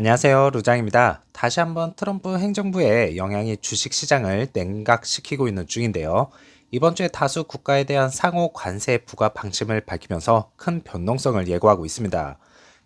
안녕하세요. 루장입니다. 다시 한번 트럼프 행정부의 영향이 주식 시장을 냉각시키고 있는 중인데요. 이번 주에 다수 국가에 대한 상호 관세 부과 방침을 밝히면서 큰 변동성을 예고하고 있습니다.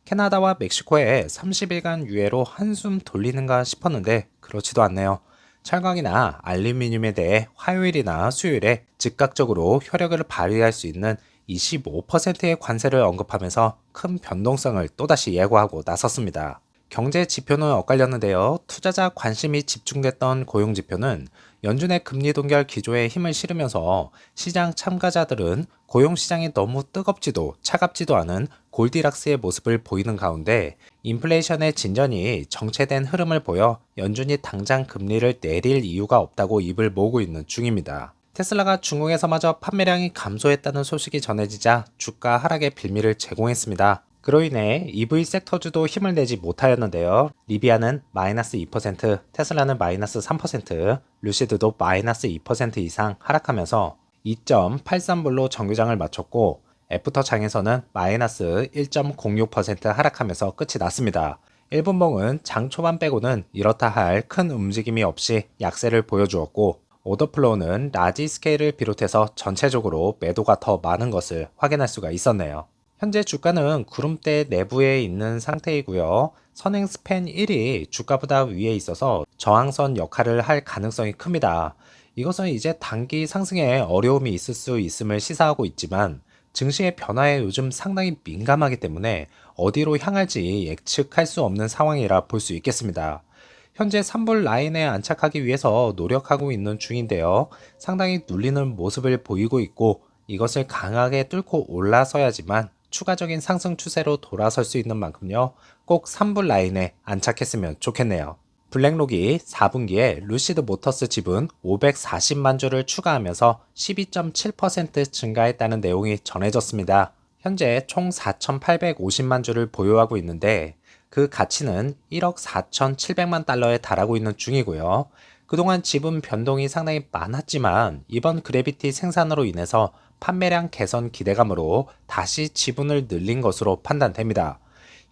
캐나다와 멕시코에 30일간 유예로 한숨 돌리는가 싶었는데 그렇지도 않네요. 철강이나 알루미늄에 대해 화요일이나 수요일에 즉각적으로 효력을 발휘할 수 있는 25%의 관세를 언급하면서 큰 변동성을 또다시 예고하고 나섰습니다. 경제 지표는 엇갈렸는데요. 투자자 관심이 집중됐던 고용 지표는 연준의 금리 동결 기조에 힘을 실으면서 시장 참가자들은 고용 시장이 너무 뜨겁지도 차갑지도 않은 골디락스의 모습을 보이는 가운데 인플레이션의 진전이 정체된 흐름을 보여 연준이 당장 금리를 내릴 이유가 없다고 입을 모으고 있는 중입니다. 테슬라가 중국에서마저 판매량이 감소했다는 소식이 전해지자 주가 하락의 빌미를 제공했습니다. 그로 인해 EV 섹터주도 힘을 내지 못하였는데요. 리비아는 마이너스 2%, 테슬라는 마이너스 3%, 루시드도 마이너스 2% 이상 하락하면서 2.83불로 정규장을 마쳤고 애프터 장에서는 마이너스 1.06% 하락하면서 끝이 났습니다. 1분봉은 장 초반 빼고는 이렇다 할 큰 움직임이 없이 약세를 보여주었고 오더플로우는 라지 스케일을 비롯해서 전체적으로 매도가 더 많은 것을 확인할 수가 있었네요. 현재 주가는 구름대 내부에 있는 상태이고요. 선행 스팬 1이 주가보다 위에 있어서 저항선 역할을 할 가능성이 큽니다. 이것은 이제 단기 상승에 어려움이 있을 수 있음을 시사하고 있지만 증시의 변화에 요즘 상당히 민감하기 때문에 어디로 향할지 예측할 수 없는 상황이라 볼 수 있겠습니다. 현재 3불 라인에 안착하기 위해서 노력하고 있는 중인데요. 상당히 눌리는 모습을 보이고 있고 이것을 강하게 뚫고 올라서야지만 추가적인 상승 추세로 돌아설 수 있는 만큼요. 꼭 3불 라인에 안착했으면 좋겠네요. 블랙록이 4분기에 루시드 모터스 지분 540만 주를 추가하면서 12.7% 증가했다는 내용이 전해졌습니다. 현재 총 4,850만 주를 보유하고 있는데 그 가치는 1억 4,700만 달러에 달하고 있는 중이고요. 그동안 지분 변동이 상당히 많았지만 이번 그래비티 생산으로 인해서 판매량 개선 기대감으로 다시 지분을 늘린 것으로 판단됩니다.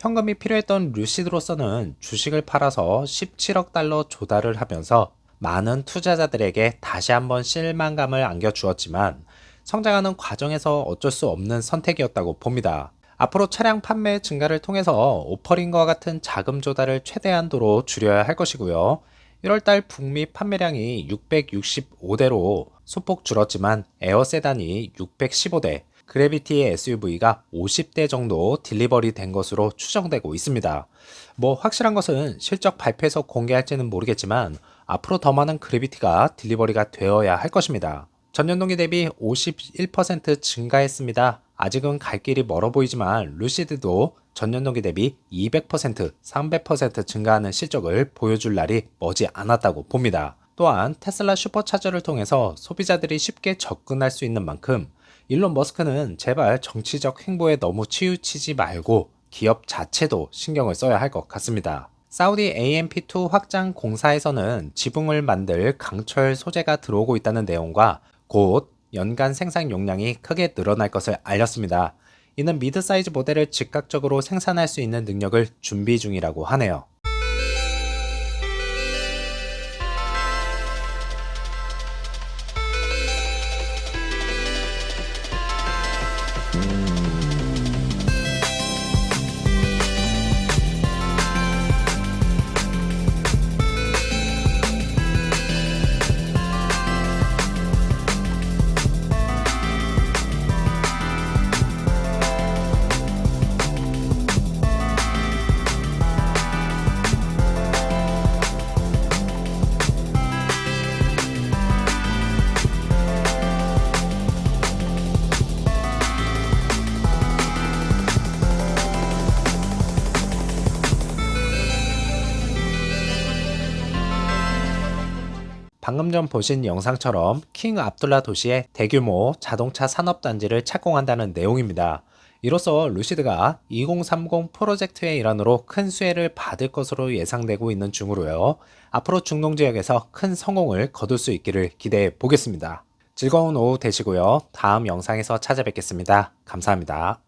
현금이 필요했던 루시드로서는 주식을 팔아서 17억 달러 조달을 하면서 많은 투자자들에게 다시 한번 실망감을 안겨주었지만 성장하는 과정에서 어쩔 수 없는 선택이었다고 봅니다. 앞으로 차량 판매 증가를 통해서 오퍼링과 같은 자금 조달을 최대한도로 줄여야 할 것이고요. 1월달 북미 판매량이 665대로 소폭 줄었지만 에어 세단이 615대, 그래비티의 SUV가 50대 정도 딜리버리 된 것으로 추정되고 있습니다. 뭐 확실한 것은 실적 발표에서 공개할지는 모르겠지만 앞으로 더 많은 그래비티가 딜리버리가 되어야 할 것입니다. 전년 동기 대비 51% 증가했습니다. 아직은 갈 길이 멀어 보이지만 루시드도 전년 동기 대비 200%, 300% 증가하는 실적을 보여줄 날이 머지 않았다고 봅니다. 또한 테슬라 슈퍼차저를 통해서 소비자들이 쉽게 접근할 수 있는 만큼 일론 머스크는 제발 정치적 행보에 너무 치우치지 말고 기업 자체도 신경을 써야 할 것 같습니다. 사우디 AMP2 확장 공사에서는 지붕을 만들 강철 소재가 들어오고 있다는 내용과 곧 연간 생산 용량이 크게 늘어날 것을 알렸습니다. 이는 미드 사이즈 모델을 즉각적으로 생산할 수 있는 능력을 준비 중이라고 하네요. 방금 전 보신 영상처럼 킹 압둘라 도시에 대규모 자동차 산업단지를 착공한다는 내용입니다. 이로써 루시드가 2030 프로젝트의 일환으로 큰 수혜를 받을 것으로 예상되고 있는 중으로요. 앞으로 중동 지역에서 큰 성공을 거둘 수 있기를 기대해 보겠습니다. 즐거운 오후 되시고요. 다음 영상에서 찾아뵙겠습니다. 감사합니다.